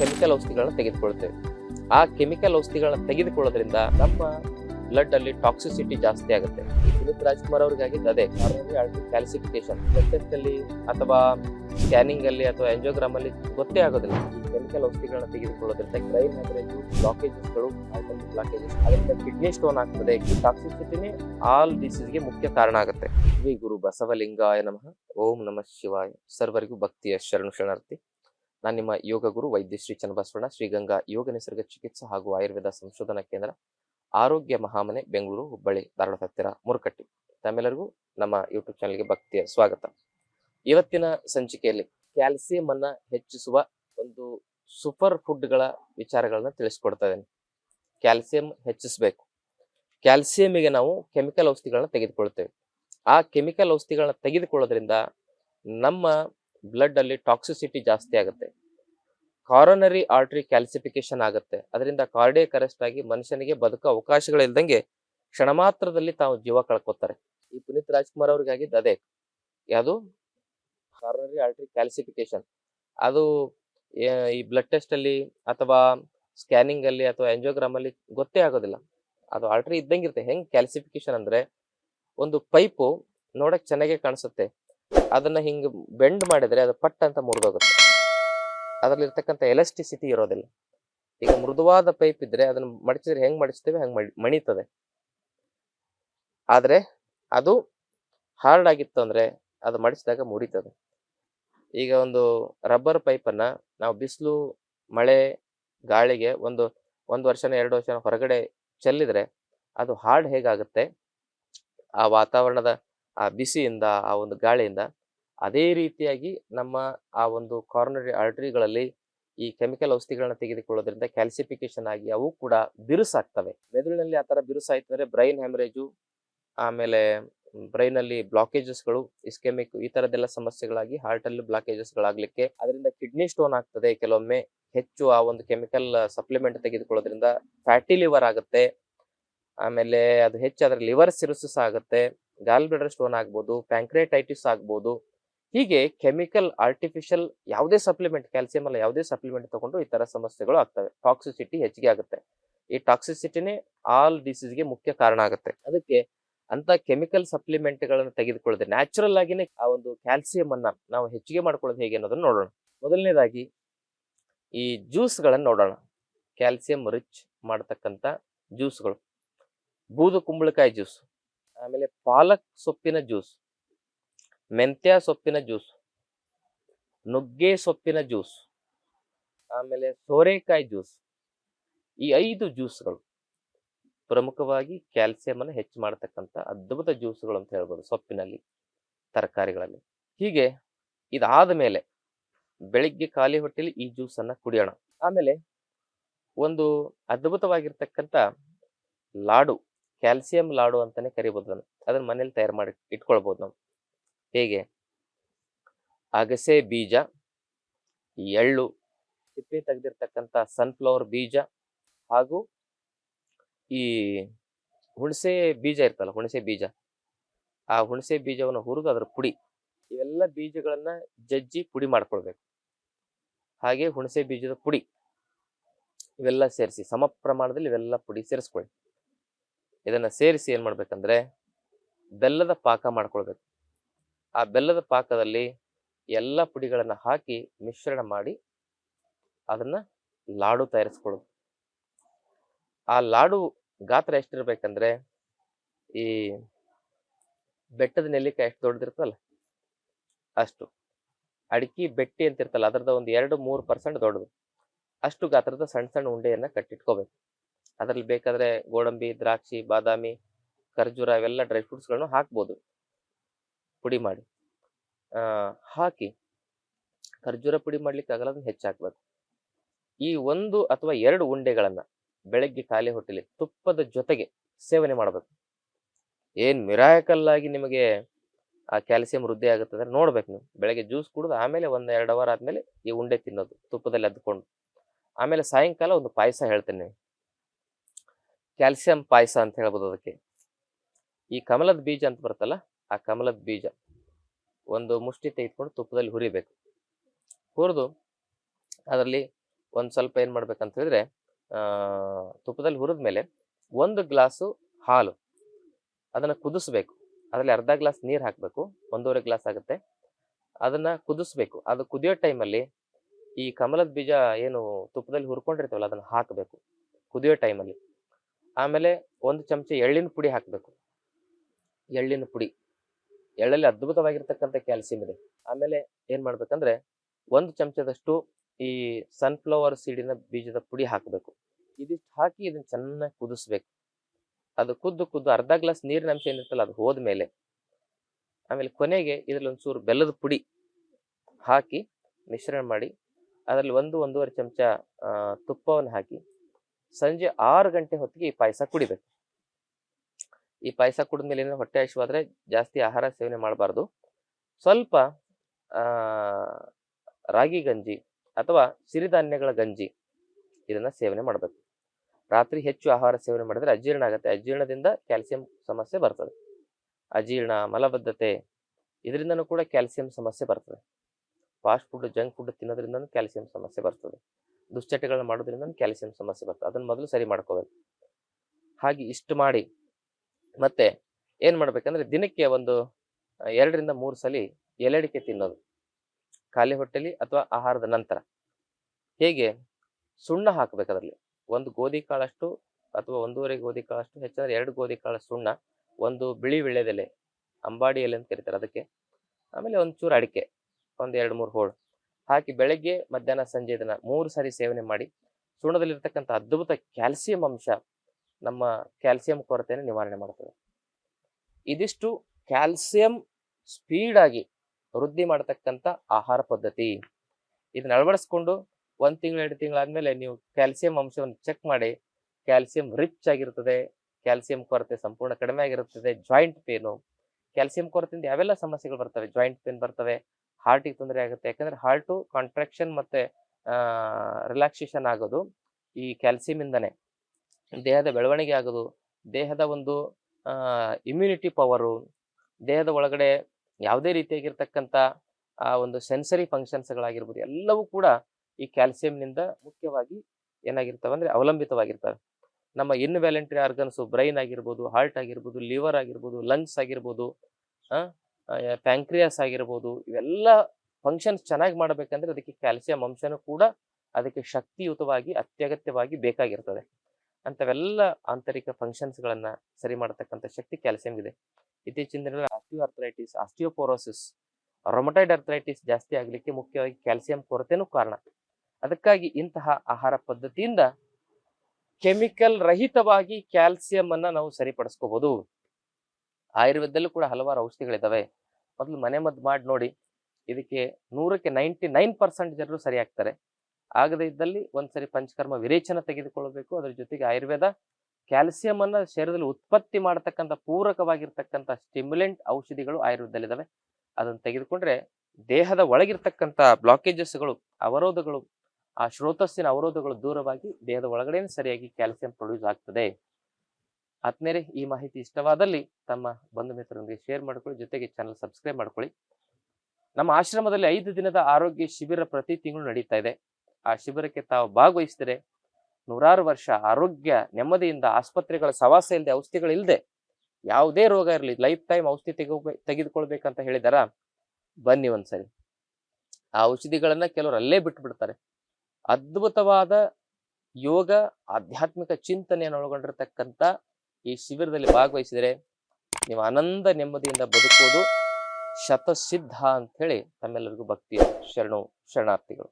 Chemical ಔಷಧಿಗಳನ್ನ ತೆಗೆದುಕೊಳ್ತೇವೆ. ಆ chemical ಔಷಧಿಗಳನ್ನ ತೆಗೆದುಕೊಳ್ಳೋದ್ರಿಂದ ನಮ್ಮ ಬ್ಲಡ್ ಅಲ್ಲಿ ಟಾಕ್ಸಿಸಿಟಿ ಜಾಸ್ತಿ ಆಗುತ್ತೆ. ಪುನೀತ್ ರಾಜ್ಕುಮಾರ್ ಅವ್ರಿಗಾಗಿದ್ದು ಅದೇ ಕ್ಯಾಲ್ಸಿಫಿಕೇಶನ್ ಅಲ್ಲಿ ಅಥವಾ ಸ್ಕ್ಯಾನಿಂಗ್ ಅಲ್ಲಿ ಅಥವಾ ಎಂಜೋಗ್ರಾಮ್ ಅಲ್ಲಿ ಗೊತ್ತೇ ಆಗೋದಿಲ್ಲ. ಕೆಮಿಕಲ್ ಔಷಧಿಗಳನ್ನ ತೆಗೆದುಕೊಳ್ಳೋದ್ರಿಂದ ಬ್ರೈನ್ ಬ್ಲಾಕೇಜಸ್ ಬ್ಲಾಕೇಜಸ್ಗಳು ಬ್ಲಾಕೇಜಸ್ ಅದರಿಂದ ಕಿಡ್ನಿ ಸ್ಟೋನ್ ಆಗ್ತದೆ. ಟಾಕ್ಸಿಸಿಟಿನೇ ಆಲ್ ಡಿಸೀಸ್ಗೆ ಮುಖ್ಯ ಕಾರಣ ಆಗುತ್ತೆ. ಶ್ರೀ ಗುರು ಬಸವಲಿಂಗಾಯ ನಮಃ. ಓಂ ನಮಃ ಶಿವಾಯ. ಸರ್ವರಿಗೂ ಭಕ್ತಿಯ ಶರಣು ಶರಣಾರ್ಥಿ. ನಾನು ನಿಮ್ಮ ಯೋಗ ಗುರು ವೈದ್ಯ ಶ್ರೀ ಚನ್ನಬಸವಣ್ಣ ಶ್ರೀಗಂಗಾ ಯೋಗ ನಿಸರ್ಗ ಚಿಕಿತ್ಸಾ ಹಾಗೂ ಆಯುರ್ವೇದ ಸಂಶೋಧನಾ ಕೇಂದ್ರ, ಆರೋಗ್ಯ ಮಹಾಮನೆ, ಬೆಂಗಳೂರು, ಹುಬ್ಬಳ್ಳಿ, ಧಾರವಾಡ, ಹತ್ತಿರ, ಮುರುಕಟ್ಟಿ. ತಮ್ಮೆಲ್ಲರಿಗೂ ನಮ್ಮ ಯೂಟ್ಯೂಬ್ ಚಾನಲ್ಗೆ ಭಕ್ತಿಯ ಸ್ವಾಗತ. ಇವತ್ತಿನ ಸಂಚಿಕೆಯಲ್ಲಿ ಕ್ಯಾಲ್ಸಿಯಂ ಅನ್ನ ಹೆಚ್ಚಿಸುವ ಒಂದು ಸೂಪರ್ ಫುಡ್ಗಳ ವಿಚಾರಗಳನ್ನ ತಿಳಿಸ್ಕೊಡ್ತಾ ಇದ್ದೇನೆ. ಕ್ಯಾಲ್ಸಿಯಂ ಹೆಚ್ಚಿಸಬೇಕು. ಕ್ಯಾಲ್ಸಿಯಂಗೆ ನಾವು ಕೆಮಿಕಲ್ ಔಷಧಿಗಳನ್ನ ತೆಗೆದುಕೊಳ್ತೇವೆ. ಆ ಕೆಮಿಕಲ್ ಔಷಧಿಗಳನ್ನ ತೆಗೆದುಕೊಳ್ಳೋದ್ರಿಂದ ನಮ್ಮ ಬ್ಲಡ್ ಅಲ್ಲಿ ಟಾಕ್ಸಿಸಿಟಿ ಜಾಸ್ತಿ ಆಗುತ್ತೆ. ಕಾರೋನರಿ ಆರ್ಟ್ರಿ ಕ್ಯಾಲ್ಸಿಫಿಕೇಶನ್ ಆಗುತ್ತೆ. ಅದರಿಂದ ಕಾರ್ಡೇ ಅರೆಸ್ಟ್ ಆಗಿ ಮನುಷ್ಯನಿಗೆ ಬದುಕೋ ಅವಕಾಶಗಳಿಲ್ದಂಗೆ ಕ್ಷಣ ಮಾತ್ರದಲ್ಲಿ ತಾವು ಜೀವ ಕಳ್ಕೊತಾರೆ. ಈ ಪುನೀತ್ ರಾಜ್ಕುಮಾರ್ ಅವ್ರಿಗಾಗಿದ್ದು ಅದೇ. ಯಾವುದು? ಕಾರೋನರಿ ಆರ್ಟ್ರಿ ಕ್ಯಾಲ್ಸಿಫಿಕೇಶನ್ ಅದು ಈ ಬ್ಲಡ್ ಟೆಸ್ಟ್ ಅಲ್ಲಿ ಅಥವಾ ಸ್ಕ್ಯಾನಿಂಗ್ ಅಲ್ಲಿ ಅಥವಾ ಎಂಜೋಗ್ರಾಮ್ ಅಲ್ಲಿ ಗೊತ್ತೇ ಆಗೋದಿಲ್ಲ. ಅದು ಆರ್ಟರಿ ಇದ್ದಂಗಿರುತ್ತೆ ಹೆಂಗ್ ಕ್ಯಾಲ್ಸಿಫಿಕೇಶನ್ ಅಂದ್ರೆ ಒಂದು ಪೈಪು ನೋಡಕ್ ಚೆನ್ನಾಗೆ ಕಾಣಿಸುತ್ತೆ. ಅದನ್ನ ಹಿಂಗ್ ಬೆಂಡ್ ಮಾಡಿದ್ರೆ ಅದು ಪಟ್ ಅಂತ ಮುರಿದೋಗುತ್ತೆ. ಅದರಲ್ಲಿರ್ತಕ್ಕಂಥ ಎಲಾಸ್ಟಿಸಿಟಿ ಇರೋದಿಲ್ಲ. ಈಗ ಮೃದುವಾದ ಪೈಪ್ ಇದ್ರೆ ಅದನ್ನ ಮಡಚಿದ್ರೆ ಹೆಂಗ್ ಮಡಚ್ತೇವೆ, ಹಂಗ್ ಮಡಿ- ಮಣಿತದೆ. ಆದ್ರೆ ಅದು ಹಾರ್ಡ್ ಆಗಿತ್ತು ಅಂದ್ರೆ ಅದು ಮಡಿಸಿದಾಗ ಮುರಿತದೆ. ಈಗ ಒಂದು ರಬ್ಬರ್ ಪೈಪನ್ನ ನಾವು ಬಿಸಿಲು, ಮಳೆ, ಗಾಳಿಗೆ ಒಂದು ಒಂದು ವರ್ಷನ ಎರಡು ವರ್ಷನ ಹೊರಗಡೆ ಚೆಲ್ಲಿದ್ರೆ ಅದು ಹಾರ್ಡ್ ಹೇಗಾಗುತ್ತೆ? ಆ ವಾತಾವರಣದ ಆ ಬಿಸಿಯಿಂದ, ಆ ಒಂದು ಗಾಳಿಯಿಂದ ಅದೇ ರೀತಿಯಾಗಿ ನಮ್ಮ ಆ ಒಂದು ಕಾರ್ನರಿ ಆರ್ಟರಿಗಳಲ್ಲಿ ಈ ಕೆಮಿಕಲ್ ಔಷಧಿಗಳನ್ನ ತೆಗೆದುಕೊಳ್ಳೋದ್ರಿಂದ ಕ್ಯಾಲ್ಸಿಫಿಕೇಶನ್ ಆಗಿ ಅವು ಕೂಡ ಬಿರುಸಾಗ್ತವೆ. ಮೆದುಳಿನಲ್ಲಿ ಆ ತರ ಬಿರುಸಾಯ್ತು ಬ್ರೈನ್ ಹ್ಯಾಮರೇಜು ಆಮೇಲೆ ಬ್ರೈನ್ ಅಲ್ಲಿ ಬ್ಲಾಕೇಜಸ್ಗಳು ಇಸ್ಕೆಮಿಕ್ ಈ ತರದೆಲ್ಲ ಸಮಸ್ಯೆಗಳಾಗಿ ಹಾರ್ಟ್ ಅಲ್ಲಿ ಬ್ಲಾಕೇಜಸ್ಗಳಾಗ್ಲಿಕ್ಕೆ ಅದರಿಂದ ಕಿಡ್ನಿ ಸ್ಟೋನ್ ಆಗ್ತದೆ. ಕೆಲವೊಮ್ಮೆ ಹೆಚ್ಚು ಆ ಒಂದು ಕೆಮಿಕಲ್ ಸಪ್ಲಿಮೆಂಟ್ ತೆಗೆದುಕೊಳ್ಳೋದ್ರಿಂದ ಫ್ಯಾಟಿ ಲಿವರ್ ಆಗುತ್ತೆ. ಆಮೇಲೆ ಅದು ಹೆಚ್ಚು ಅದರ ಲಿವರ್ ಸಿರುಸಸ್ ಆಗುತ್ತೆ. ಗಾಲ್ ಬ್ಲಡರ್ ಸ್ಟೋನ್ ಆಗ್ಬೋದು ಪ್ಯಾಂಕ್ರೇಟೈಟಿಸ್ ಆಗ್ಬೋದು. ಹೀಗೆ ಕೆಮಿಕಲ್, ಆರ್ಟಿಫಿಷಿಯಲ್ ಯಾವುದೇ ಸಪ್ಲಿಮೆಂಟ್, ಕ್ಯಾಲ್ಸಿಯಂ ಅಲ್ಲ, ಯಾವುದೇ ಸಪ್ಲಿಮೆಂಟ್ ತಗೊಂಡು ಈ ತರ ಸಮಸ್ಯೆಗಳು ಆಗ್ತವೆ. ಟಾಕ್ಸಿಸಿಟಿ ಹೆಚ್ಚಿಗೆ ಆಗುತ್ತೆ. ಈ ಟಾಕ್ಸಿಸಿಟಿನೇ ಆಲ್ ಡಿಸೀಸ್ಗೆ ಮುಖ್ಯ ಕಾರಣ ಆಗುತ್ತೆ. ಅದಕ್ಕೆ ಅಂತ ಕೆಮಿಕಲ್ ಸಪ್ಲಿಮೆಂಟ್ಗಳನ್ನು ತೆಗೆದುಕೊಳ್ಳದೆ ನ್ಯಾಚುರಲ್ ಆಗಿನೇ ಆ ಒಂದು ಕ್ಯಾಲ್ಸಿಯಂ ಅನ್ನ ನಾವು ಹೆಚ್ಚಿಗೆ ಮಾಡ್ಕೊಳ್ಳೋದು ಹೇಗೆ ಅನ್ನೋದನ್ನ ನೋಡೋಣ. ಮೊದಲನೇದಾಗಿ ಈ ಜ್ಯೂಸ್ಗಳನ್ನು ನೋಡೋಣ. ಕ್ಯಾಲ್ಸಿಯಂ ರಿಚ್ ಮಾಡತಕ್ಕಂಥ ಜ್ಯೂಸ್ಗಳು. ಬೂದು ಕುಂಬಳಕಾಯಿ ಜ್ಯೂಸ್, ಆಮೇಲೆ ಪಾಲಕ್ ಸೊಪ್ಪಿನ ಜ್ಯೂಸ್. ಮೆಂತ್ಯ ಸೊಪ್ಪಿನ ಜ್ಯೂಸ್, ನುಗ್ಗೆ ಸೊಪ್ಪಿನ ಜ್ಯೂಸ್, ಆಮೇಲೆ ಸೋರೆಕಾಯಿ ಜ್ಯೂಸ್, ಈ ಐದು ಜ್ಯೂಸ್ಗಳು ಪ್ರಮುಖವಾಗಿ ಕ್ಯಾಲ್ಸಿಯಂ ಅನ್ನು ಹೆಚ್ಚು ಮಾಡತಕ್ಕಂಥ ಅದ್ಭುತ ಜ್ಯೂಸ್ಗಳು ಅಂತ ಹೇಳ್ಬೋದು ಸೊಪ್ಪಿನಲ್ಲಿ, ತರಕಾರಿಗಳಲ್ಲಿ. ಹೀಗೆ ಇದಾದ ಮೇಲೆ ಬೆಳಿಗ್ಗೆ ಖಾಲಿ ಹೊಟ್ಟೆಲಿ ಈ ಜ್ಯೂಸನ್ನು ಕುಡಿಯೋಣ. ಆಮೇಲೆ ಒಂದು ಅದ್ಭುತವಾಗಿರ್ತಕ್ಕಂಥ ಲಾಡು, ಕ್ಯಾಲ್ಸಿಯಂ ಲಾಡು ಅಂತಾನೆ ಕರಿಬೋದು ಅದನ್ನ ಮನೇಲಿ ತಯಾರು ಮಾಡಿ ಇಟ್ಕೊಳ್ಬೋದು ನಾವು. ಹೇಗೆ? ಅಗಸೆ ಬೀಜ, ಎಳ್ಳು ಸಿಪ್ಪೆ ತೆಗೆದಿರ್ತಕ್ಕಂಥ ಸನ್ಫ್ಲವರ್ ಬೀಜ ಹಾಗೂ ಈ ಹುಣಸೆ ಬೀಜ ಇರ್ತಲ್ಲ, ಹುಣಸೆ ಬೀಜ. ಆ ಹುಣಸೆ ಬೀಜವನ್ನು ಹುರಿದು ಅದರ ಪುಡಿ, ಇವೆಲ್ಲ ಬೀಜಗಳನ್ನ ಜಜ್ಜಿ ಪುಡಿ ಮಾಡ್ಕೊಳ್ಬೇಕು. ಹಾಗೆ ಹುಣಸೆ ಬೀಜದ ಪುಡಿ ಇವೆಲ್ಲ ಸೇರಿಸಿ ಸಮ ಪ್ರಮಾಣದಲ್ಲಿ ಇವೆಲ್ಲ ಪುಡಿ ಸೇರಿಸ್ಕೊಳ್ಳಿ. ಇದನ್ನ ಸೇರಿಸಿ ಏನ್ ಮಾಡ್ಬೇಕಂದ್ರೆ ಬೆಲ್ಲದ ಪಾಕ ಮಾಡ್ಕೊಳ್ಬೇಕು. ಆ ಬೆಲ್ಲದ ಪಾಕದಲ್ಲಿ ಎಲ್ಲ ಪುಡಿಗಳನ್ನು ಹಾಕಿ ಮಿಶ್ರಣ ಮಾಡಿ ಅದನ್ನು ಲಾಡು ತಯಾರಿಸ್ಕೊಳ್ಳೋದು. ಆ ಲಾಡು ಗಾತ್ರ ಎಷ್ಟಿರ್ಬೇಕಂದ್ರೆ ಈ ಬೆಟ್ಟದ ನೆಲ್ಲಿಕಾಯಿ ಎಷ್ಟು ದೊಡ್ಡದಿರ್ತಲ್ಲ ಅಷ್ಟು. ಅಡಿಕೆ, ಬೆಟ್ಟಿ ಅಂತ ಇರ್ತಲ್ಲ ಅದ್ರದ ಒಂದು ಎರಡು ಮೂರು ಪರ್ಸೆಂಟ್ ದೊಡ್ಡದು. ಅಷ್ಟು ಗಾತ್ರದ ಸಣ್ಣ ಸಣ್ಣ ಉಂಡೆಯನ್ನು ಕಟ್ಟಿಟ್ಕೋಬೇಕು. ಅದರಲ್ಲಿ ಬೇಕಾದರೆ ಗೋಡಂಬಿ, ದ್ರಾಕ್ಷಿ, ಬಾದಾಮಿ, ಖರ್ಜೂರ ಇವೆಲ್ಲ ಡ್ರೈ ಫ್ರೂಟ್ಸ್ಗಳನ್ನು ಹಾಕ್ಬೋದು. ಪುಡಿ ಮಾಡಿ. ಹಾಕಿ ಖರ್ಜೂರ ಪುಡಿ ಮಾಡ್ಲಿಕ್ಕೆ ಆಗಲ್ಲ ಅದನ್ನ ಹೆಚ್ಚಾಕ್ಬೇಕು ಈ ಒಂದು ಅಥವಾ ಎರಡು ಉಂಡೆಗಳನ್ನ ಬೆಳಗ್ಗೆ ಖಾಲಿ ಹೊಟ್ಟೆಲಿ ತುಪ್ಪದ ಜೊತೆಗೆ ಸೇವನೆ ಮಾಡಬೇಕು. ಏನ್ ಮಿರಾಕಲ್ ಆಗಿ ನಿಮಗೆ ಆ ಕ್ಯಾಲ್ಸಿಯಂ ವೃದ್ಧಿ ಆಗುತ್ತೆ ನೋಡ್ಬೇಕು ನೀವು. ಬೆಳಗ್ಗೆ ಜ್ಯೂಸ್ ಕುಡಿದು ಆಮೇಲೆ ಒಂದ್ ಎರಡು ಅವರ್ ಆದ್ಮೇಲೆ ಈ ಉಂಡೆ ತಿನ್ನೋದು, ತುಪ್ಪದಲ್ಲಿ ಅದ್ಕೊಂಡು. ಆಮೇಲೆ ಸಾಯಂಕಾಲ ಒಂದು ಪಾಯಸ ಹೇಳ್ತೇನೆ. ಕ್ಯಾಲ್ಸಿಯಂ ಪಾಯಸ ಅಂತ ಹೇಳ್ಬೋದು ಅದಕ್ಕೆ. ಈ ಕಮಲದ ಬೀಜ ಅಂತ ಬರುತ್ತಲ್ಲ, ಆ ಕಮಲದ ಬೀಜ. ಒಂದು ಮುಷ್ಟಿ ತೆಗೆದುಕೊಂಡು ತುಪ್ಪದಲ್ಲಿ ಹುರಿಬೇಕು. ಹುರಿದು ಅದರಲ್ಲಿ ಒಂದು ಸ್ವಲ್ಪ ಏನು ಮಾಡ್ಬೇಕಂತ ಹೇಳಿದ್ರೆ ತುಪ್ಪದಲ್ಲಿ ಹುರಿದ ಮೇಲೆ ಒಂದು ಗ್ಲಾಸು ಹಾಲು. ಅದನ್ನು ಕುದಿಸ್ಬೇಕು. ಅದರಲ್ಲಿ ಅರ್ಧ ಗ್ಲಾಸ್ ನೀರು ಹಾಕಬೇಕು. ಒಂದೂವರೆ ಗ್ಲಾಸ್ ಆಗುತ್ತೆ. ಅದನ್ನು ಕುದಿಸ್ಬೇಕು. ಅದು ಕುದಿಯೋ ಟೈಮಲ್ಲಿ ಈ ಕಮಲದ ಬೀಜ ಏನು ತುಪ್ಪದಲ್ಲಿ ಹುರ್ಕೊಂಡಿರ್ತೀವಲ್ಲ, ಅದನ್ನು ಹಾಕಬೇಕು. ಕುದಿಯೋ ಟೈಮಲ್ಲಿ. ಆಮೇಲೆ ಒಂದು ಚಮಚ ಎಳ್ಳಿನ ಪುಡಿ ಹಾಕಬೇಕು. ಎಳ್ಳಿನ ಪುಡಿ. ಎಳ್ಳಲ್ಲಿ ಅದ್ಭುತವಾಗಿರ್ತಕ್ಕಂಥ ಕ್ಯಾಲ್ಸಿಯಂ ಇದೆ. ಆಮೇಲೆ ಏನು ಮಾಡಬೇಕಂದ್ರೆ ಒಂದು ಚಮಚದಷ್ಟು ಈ ಸನ್ಫ್ಲವರ್ ಸೀಡಿನ ಬೀಜದ ಪುಡಿ ಹಾಕಬೇಕು. ಇದಿಷ್ಟು ಹಾಕಿ ಇದನ್ನು ಚೆನ್ನಾಗಿ ಕುದಿಸ್ಬೇಕು. ಅದು ಕುದ್ದು ಕುದ್ದು ಅರ್ಧ ಗ್ಲಾಸ್ ನೀರಿನ ಅಂಶ ಏನಿರ್ತಲ್ಲ ಅದು ಹೋದ್ಮೇಲೆ ಆಮೇಲೆ ಕೊನೆಗೆ ಇದರಲ್ಲಿ ಒಂಚೂರು ಬೆಲ್ಲದ ಪುಡಿ ಹಾಕಿ ಮಿಶ್ರಣ ಮಾಡಿ ಅದರಲ್ಲಿ ಒಂದು ಒಂದೂವರೆ ಚಮಚ ತುಪ್ಪವನ್ನು ಹಾಕಿ ಸಂಜೆ ಆರು ಗಂಟೆ ಹೊತ್ತಿಗೆ ಈ ಪಾಯಸ ಕುಡಿಬೇಕು. ಈ ಪಾಯಸ ಕುಡಿದ್ಮೇಲೆ ಏನೋ ಹೊಟ್ಟೆ ಹಸಿವಾದ್ರೆ ಜಾಸ್ತಿ ಆಹಾರ ಸೇವನೆ ಮಾಡಬಾರ್ದು. ಸ್ವಲ್ಪ ರಾಗಿ ಗಂಜಿ ಅಥವಾ ಸಿರಿಧಾನ್ಯಗಳ ಗಂಜಿ ಇದನ್ನ ಸೇವನೆ ಮಾಡಬೇಕು. ರಾತ್ರಿ ಹೆಚ್ಚು ಆಹಾರ ಸೇವನೆ ಮಾಡಿದ್ರೆ ಅಜೀರ್ಣ ಆಗುತ್ತೆ. ಅಜೀರ್ಣದಿಂದ ಕ್ಯಾಲ್ಸಿಯಂ ಸಮಸ್ಯೆ ಬರ್ತದೆ. ಅಜೀರ್ಣ, ಮಲಬದ್ಧತೆ ಇದರಿಂದನೂ ಕೂಡ ಕ್ಯಾಲ್ಸಿಯಂ ಸಮಸ್ಯೆ ಬರ್ತದೆ. ಫಾಸ್ಟ್ ಫುಡ್, ಜಂಕ್ ಫುಡ್ ತಿನ್ನೋದ್ರಿಂದ ಕ್ಯಾಲ್ಸಿಯಂ ಸಮಸ್ಯೆ ಬರ್ತದೆ. ದುಶ್ಚಟಗಳನ್ನ ಮಾಡೋದ್ರಿಂದ ಕ್ಯಾಲ್ಸಿಯಂ ಸಮಸ್ಯೆ ಬರ್ತದೆ. ಅದನ್ನ ಮೊದಲು ಸರಿ ಮಾಡ್ಕೋಬೇಕು. ಹಾಗೆ ಇಷ್ಟು ಮಾಡಿ ಮತ್ತೆ ಏನ್ ಮಾಡ್ಬೇಕಂದ್ರೆ ದಿನಕ್ಕೆ ಒಂದು ಎರಡರಿಂದ ಮೂರು ಸಲಿ ಎಲೆಡಿಕೆ ತಿನ್ನೋದು. ಖಾಲಿ ಹೊಟ್ಟೆಲಿ ಅಥವಾ ಆಹಾರದ ನಂತರ. ಹೇಗೆ? ಸುಣ್ಣ ಹಾಕ್ಬೇಕು ಅದರಲ್ಲಿ. ಒಂದು ಗೋಧಿ ಕಾಳಷ್ಟು ಅಥವಾ ಒಂದೂವರೆ ಗೋಧಿ ಕಾಳಷ್ಟು, ಹೆಚ್ಚಂದ್ರೆ ಎರಡು ಗೋಧಿ ಕಾಳು ಸುಣ್ಣ, ಒಂದು ಬಿಳಿ ವಿಳ್ಯದೆಲೆ ಅಂಬಾಡಿ ಎಲೆ ಅಂತ ಕರೀತಾರೆ ಅದಕ್ಕೆ. ಆಮೇಲೆ ಒಂಚೂರು ಅಡಿಕೆ, ಒಂದು ಎರಡು ಮೂರು ಹೋಳು. ಹಾಕಿ ಬೆಳಗ್ಗೆ, ಮಧ್ಯಾಹ್ನ, ಸಂಜೆ ಇದನ್ನ ಮೂರು ಸಾರಿ ಸೇವನೆ ಮಾಡಿ, ಸುಣ್ಣದಲ್ಲಿರ್ತಕ್ಕಂಥ ಅದ್ಭುತ ಕ್ಯಾಲ್ಸಿಯಂ ಅಂಶ ನಮ್ಮ ಕ್ಯಾಲ್ಸಿಯಂ ಕೊರತೆಯನ್ನು ನಿವಾರಣೆ ಮಾಡ್ತದೆ. ಇದಿಷ್ಟು ಕ್ಯಾಲ್ಸಿಯಂ ಸ್ಪೀಡ್ ಆಗಿ ವೃದ್ಧಿ ಮಾಡತಕ್ಕಂಥ ಆಹಾರ ಪದ್ಧತಿ. ಇದನ್ನ ಅಳವಡಿಸ್ಕೊಂಡು ಒಂದ್ ತಿಂಗಳು, ಎರಡು ತಿಂಗಳಾದ್ಮೇಲೆ ನೀವು ಕ್ಯಾಲ್ಸಿಯಂ ಅಂಶವನ್ನು ಚೆಕ್ ಮಾಡಿ, ಕ್ಯಾಲ್ಸಿಯಂ ರಿಚ್ ಆಗಿರ್ತದೆ ಕ್ಯಾಲ್ಸಿಯಂ ಕೊರತೆ ಸಂಪೂರ್ಣ ಕಡಿಮೆ ಆಗಿರುತ್ತದೆ, ಜಾಯಿಂಟ್ ಪೇನು. ಕ್ಯಾಲ್ಸಿಯಂ ಕೊರತೆಯಿಂದ ಯಾವೆಲ್ಲ ಸಮಸ್ಯೆಗಳು ಬರ್ತವೆ? ಜಾಯಿಂಟ್ ಪೇನ್ ಬರ್ತವೆ, ಹಾರ್ಟಿಗೆ ತೊಂದರೆ ಆಗುತ್ತೆ. ಯಾಕಂದ್ರೆ ಹಾರ್ಟು ಕಾಂಟ್ರಾಕ್ಷನ್ ಮತ್ತೆ ರಿಲ್ಯಾಕ್ಸೇಷನ್ ಆಗೋದು ಈ ಕ್ಯಾಲ್ಸಿಯಂ ಇಂದನೇ. ದೇಹದ ಬೆಳವಣಿಗೆ ಆಗೋದು, ದೇಹದ ಒಂದು ಇಮ್ಯುನಿಟಿ ಪವರು ದೇಹದ ಒಳಗಡೆ ಯಾವುದೇ ರೀತಿಯಾಗಿರ್ತಕ್ಕಂಥ, ಆ, ಒಂದು ಸೆನ್ಸರಿ ಫಂಕ್ಷನ್ಸ್ಗಳಾಗಿರ್ಬೋದು ಎಲ್ಲವೂ ಕೂಡ ಈ ಕ್ಯಾಲ್ಸಿಯಂನಿಂದ ಮುಖ್ಯವಾಗಿ ಏನಾಗಿರ್ತವೆ ಅಂದರೆ ಅವಲಂಬಿತವಾಗಿರ್ತವೆ. ನಮ್ಮ ಇನ್ವ್ಯಾಲೆಂಟ್ರಿ ಆರ್ಗನ್ಸು ಬ್ರೈನ್ ಆಗಿರ್ಬೋದು ಹಾರ್ಟ್ ಆಗಿರ್ಬೋದು ಲಿವರ್ ಆಗಿರ್ಬೋದು ಲಂಗ್ಸ್ ಆಗಿರ್ಬೋದು ಪ್ಯಾಂಕ್ರಿಯಾಸ್ ಆಗಿರ್ಬೋದು, ಇವೆಲ್ಲ ಫಂಕ್ಷನ್ಸ್ ಚೆನ್ನಾಗಿ ಮಾಡಬೇಕಂದ್ರೆ ಅದಕ್ಕೆ ಕ್ಯಾಲ್ಸಿಯಂ ಅಂಶನೂ ಕೂಡ ಅದಕ್ಕೆ ಶಕ್ತಿಯುತವಾಗಿ, ಅತ್ಯಗತ್ಯವಾಗಿ ಬೇಕಾಗಿರ್ತದೆ. ಅಂಥವೆಲ್ಲ ಆಂತರಿಕ ಫಂಕ್ಷನ್ಸ್ಗಳನ್ನ ಸರಿ ಮಾಡತಕ್ಕಂಥ ಶಕ್ತಿ ಕ್ಯಾಲ್ಸಿಯಂ ಇದೆ ಇತ್ತೀಚಿನ ದಿನಗಳಲ್ಲಿ osteo arthritis osteoporosis rheumatoid arthritis ಜಾಸ್ತಿ ಆಗಲಿಕ್ಕೆ ಮುಖ್ಯವಾಗಿ ಕ್ಯಾಲ್ಸಿಯಂ ಕೊರತೆನೂ ಕಾರಣ. ಅದಕ್ಕಾಗಿ ಇಂತಹ ಆಹಾರ ಪದ್ಧತಿಯಿಂದ ಕೆಮಿಕಲ್ ರಹಿತವಾಗಿ ಕ್ಯಾಲ್ಸಿಯಂ ಅನ್ನ ನಾವು ಸರಿಪಡಿಸ್ಕೋಬಹುದು ಆಯುರ್ವೇದದಲ್ಲೂ ಕೂಡ ಹಲವಾರು ಔಷಧಿಗಳಿದ್ದಾವೆ ಮೊದಲು ಮನೆ ಮದ್ದು ಮಾಡಿ ನೋಡಿ, ಇದಕ್ಕೆ ನೂರಕ್ಕೆ ನೈಂಟಿ ನೈನ್ ಪರ್ಸೆಂಟ್ ಜನರು ಸರಿ ಆಗ್ತಾರೆ ಆಗದೇ ಇದ್ದಲ್ಲಿ ಒಂದ್ಸರಿ ಪಂಚಕರ್ಮ ವಿರೇಚನ ತೆಗೆದುಕೊಳ್ಳಬೇಕು. ಅದ್ರ ಜೊತೆಗೆ ಆಯುರ್ವೇದ ಕ್ಯಾಲ್ಸಿಯಂ ಅನ್ನ ಶರೀರದಲ್ಲಿ ಉತ್ಪತ್ತಿ ಮಾಡತಕ್ಕಂಥ ಪೂರಕವಾಗಿರ್ತಕ್ಕಂಥ ಸ್ಟಿಮ್ಯುಲೆಂಟ್ ಔಷಧಿಗಳು ಆಯುರ್ವೇದದಲ್ಲಿದ್ದಾವೆ ಅದನ್ನ ತೆಗೆದುಕೊಂಡ್ರೆ ದೇಹದ ಒಳಗಿರ್ತಕ್ಕಂಥ ಬ್ಲಾಕೇಜಸ್ಗಳು ಅವರೋಧಗಳು, ಆ ಶ್ರೋತಸ್ಸಿನ ಅವರೋಧಗಳು ದೂರವಾಗಿ ದೇಹದ ಒಳಗಡೆ ಸರಿಯಾಗಿ ಕ್ಯಾಲ್ಸಿಯಂ ಪ್ರೊಡ್ಯೂಸ್ ಆಗ್ತದೆ. ಆತ್ಮೇರೆ ಈ ಮಾಹಿತಿ ಇಷ್ಟವಾದಲ್ಲಿ ತಮ್ಮ ಬಂಧು ಮಿತ್ರರೊಂದಿಗೆ ಶೇರ್ ಮಾಡ್ಕೊಳ್ಳಿ. ಜೊತೆಗೆ ಚಾನಲ್ ಸಬ್ಸ್ಕ್ರೈಬ್ ಮಾಡ್ಕೊಳ್ಳಿ. ನಮ್ಮ ಆಶ್ರಮದಲ್ಲಿ ಐದು ದಿನದ ಆರೋಗ್ಯ ಶಿಬಿರ ಪ್ರತಿ ತಿಂಗಳು ನಡೀತಾ ಇದೆ. ಆ ಶಿಬಿರಕ್ಕೆ ತಾವು ಭಾಗವಹಿಸಿದರೆ ನೂರಾರು ವರ್ಷ ಆರೋಗ್ಯ ನೆಮ್ಮದಿಯಿಂದ ಆಸ್ಪತ್ರೆಗಳ ಸವಾಸ ಇಲ್ಲದೆ ಔಷಧಿಗಳಿಲ್ಲದೆ ಯಾವುದೇ ರೋಗ ಇರಲಿ, ಲೈಫ್ ಟೈಮ್ ಔಷಧಿ ತೆಗೋ ತೆಗೆದುಕೊಳ್ಬೇಕಂತ ಹೇಳಿದಾರ, ಬನ್ನಿ ಒಂದ್ಸರಿ. ಆ ಔಷಧಿಗಳನ್ನ ಕೆಲವರು ಅಲ್ಲೇ ಬಿಟ್ಟು ಬಿಡ್ತಾರೆ ಅದ್ಭುತವಾದ ಯೋಗ, ಆಧ್ಯಾತ್ಮಿಕ ಚಿಂತನೆಯನ್ನು ಒಳಗೊಂಡಿರತಕ್ಕಂಥ ಈ ಶಿಬಿರದಲ್ಲಿ ಭಾಗವಹಿಸಿದರೆ ನೀವು ಆನಂದ ನೆಮ್ಮದಿಯಿಂದ ಬದುಕುವುದು ಶತಸಿದ್ಧ ಅಂತ ಹೇಳಿ ತಮ್ಮೆಲ್ಲರಿಗೂ ಭಕ್ತಿಯ ಶರಣು, ಶರಣಾರ್ಥಿಗಳು.